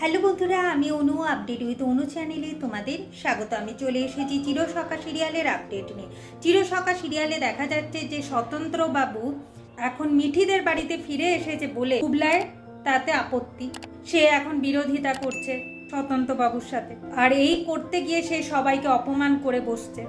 Hello বন্ধুরা, আমি অনু update with অনু চ্যানেলে তোমাদের স্বাগত। আমি চলে এসেছি চিরসখা সিরিয়ালের আপডেট নিয়ে। চিরসখা সিরিয়ালে দেখা যাচ্ছে যে স্বতন্ত্র বাবু এখন মিঠিদের বাড়িতে ফিরে এসেছে বলে কুবলায় তাতে আপত্তি। সে এখন বিরোধিতা করছে স্বতন্ত্র বাবুর সাথে। আর এই করতে গিয়ে সে সবাইকে অপমান করে বসছে।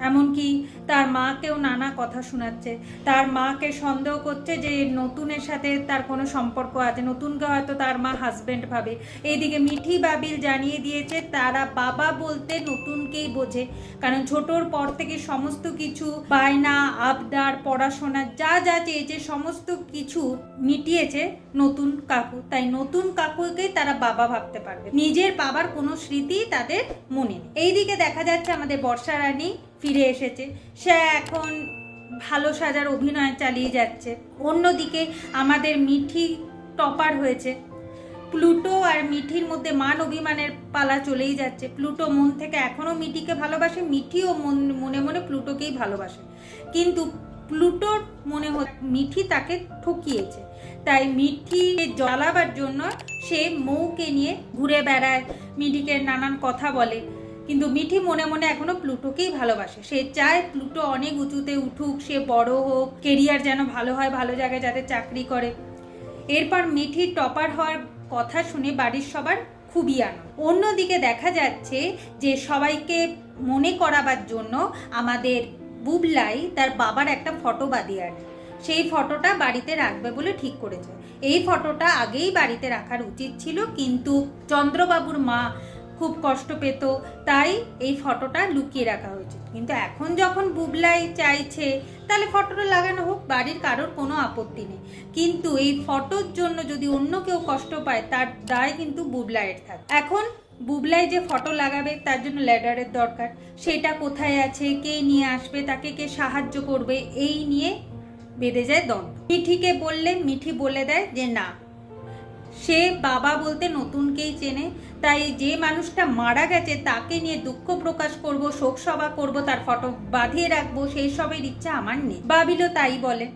এমনকি তার মাকেও নানা কথা শোনাচ্ছে। তার মাকে সন্দেহ করছে যে নতুনের সাথে তার কোনো সম্পর্ক আছে। নতুনকে হয়তো তার মা হাজবেন্ড ভাবে। এইদিকে মিঠি বাবিল জানিয়ে দিয়েছে, তারা বাবা বলতে নতুনকেই বোঝে। কারণ ছোটর পর থেকে সমস্ত কিছু, বায়না, আবদার, পড়াশোনা, যা যা চেয়েছে, সমস্ত কিছু মিটিয়েছে নতুন কাকু। তাই নতুন কাকুকেই তারা বাবা ভাবতে পারবে। নিজের বাবার কোনো স্মৃতি তাদের মনে নেই। এইদিকে দেখা যাচ্ছে আমাদের বর্ষা রানী ফিরে এসেছে। সে এখন ভালো সাজার অভিনয় চালিয়ে যাচ্ছে। অন্যদিকে আমাদের মিঠি টপার হয়েছে। প্লুটো আর মিঠির মধ্যে মান অভিমানের পালা চলেই যাচ্ছে। প্লুটো মন থেকে এখনও মিঠিকে ভালোবাসে, মিঠিও মন, মনে মনে প্লুটোকেই ভালোবাসে। কিন্তু প্লুটোর মনে মিঠি তাকে ঠকিয়েছে। তাই মিঠিকে জ্বালাবার জন্য সে মৌকে নিয়ে ঘুরে বেড়ায়, মিঠিকে নানান কথা বলে। কিন্তু মিঠি মনে মনে এখনও প্লুটোকেই ভালোবাসে। সে চায় প্লুটো অনেক উঁচুতে উঠুক, সে বড় হোক, কেরিয়ার যেন ভালো হয়, ভালো জায়গায় যাতে চাকরি করে। এরপর মিঠির টপার হওয়ার কথা শুনে বাড়ির সবার খুবই আনন্দ। অন্যদিকে দেখা যাচ্ছে যে সবাইকে মনে করাবার জন্য আমাদের বুবলাই তার বাবার একটা ফটো বাদি আর সেই ফটোটা বাড়িতে রাখবে বলে ঠিক করেছে। এই ফটোটা আগেই বাড়িতে রাখার উচিত ছিল, কিন্তু চন্দ্রবাবুর মা খুব কষ্ট পেত, তাই এই ফটোটা লুকিয়ে রাখা হয়েছে। কিন্তু এখন যখন বুবলাই চাইছে, তাহলে ফটোটা লাগানো হোক, বাড়ির কারোর কোনো আপত্তি নেই। কিন্তু এই ফটোর জন্য যদি অন্য কেউ কষ্ট পায়, তার দায় কিন্তু বুবলাইয়ের থাকে। এখন বুবলাই যে ফটো লাগাবে, তার জন্য ল্যাডারের দরকার। সেটা কোথায় আছে, কে নিয়ে আসবে, তাকে কে সাহায্য করবে, এই নিয়ে বেঁধে যায় দ্বন্দ্ব। মিঠিকে বললে, মিঠি বলে দেয় যে, না সে বাবা বলতে নতুনকেই চেনে, তাই যে মানুষটা মারা গেছে তাকে নিয়ে দুঃখ প্রকাশ করব শোক সভা করব, তার ফটো বাঁধিয়ে রাখব, সেই সবের ইচ্ছা আমার নেই। বাবিলও তাই বলে।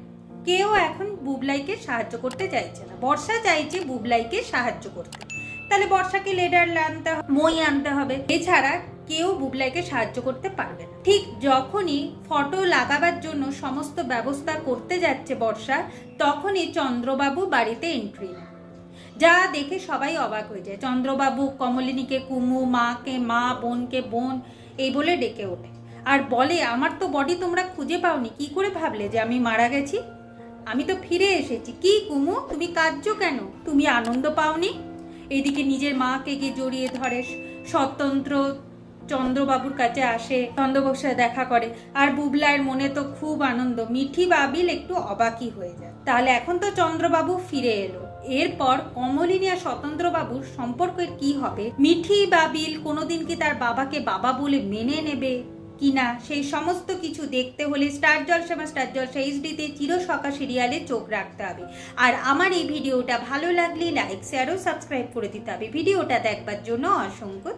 কেউ এখন বুবলাইকে সাহায্য করতে চাইছে না। বর্ষা চাইছে বুবলাইকে সাহায্য করতে। তাহলে বর্ষাকে লেডার আনতে মই আনতে হবে। এছাড়া কেউ বুবলাইকে সাহায্য করতে পারবে না। ঠিক যখনই ফটো লাগাবার জন্য সমস্ত ব্যবস্থা করতে যাচ্ছে বর্ষা, তখনই চন্দ্রবাবু বাড়িতে এন্ট্রি নেয়। যা দেখে সবাই অবাক হয়ে যায়। চন্দ্রবাবু, কমলিনীকে কুমু, মাকে, মা, বোনকে বোন, এই বলে ডেকে ওঠে। আর বলে, আমার তো বডি তোমরা খুঁজে পাওনি। কি করে ভাবলে যে আমি মারা গেছি? আমি তো ফিরে এসেছি। কি কুমু, তুমি কাঁদছো কেন? তুমি আনন্দ পাওনি? এদিকে নিজের মাকে গিয়ে জড়িয়ে ধরে। স্বতন্ত্র চন্দ্রবাবুর কাছে আসে। চন্দ্রবাবুর সাথে দেখা করে। আর বুবলায়ের মনে তো খুব আনন্দ। মিঠি বাবিল একটু অবাকই হয়ে যায়। তাহলে এখন তো চন্দ্রবাবু ফিরে এলো। এরপর কমলিনী আর স্বতন্ত্রবাবুর সম্পর্কের কি হবে? মিঠি বাবিল কোনোদিন কি তার বাবাকে বাবা বলে মেনে নেবে কিনা? সেই সমস্ত কিছু দেখতে হলে স্টার জলসা বা স্টার জলসা এইচডিতে চিরসকা সিরিয়ালে চোখ রাখতে হবে। আর আমার এই ভিডিওটা ভালো লাগলে লাইক শেয়ার ও সাবস্ক্রাইব করে দিতে হবে। ভিডিওটা দেখবার জন্য অসংখ্য।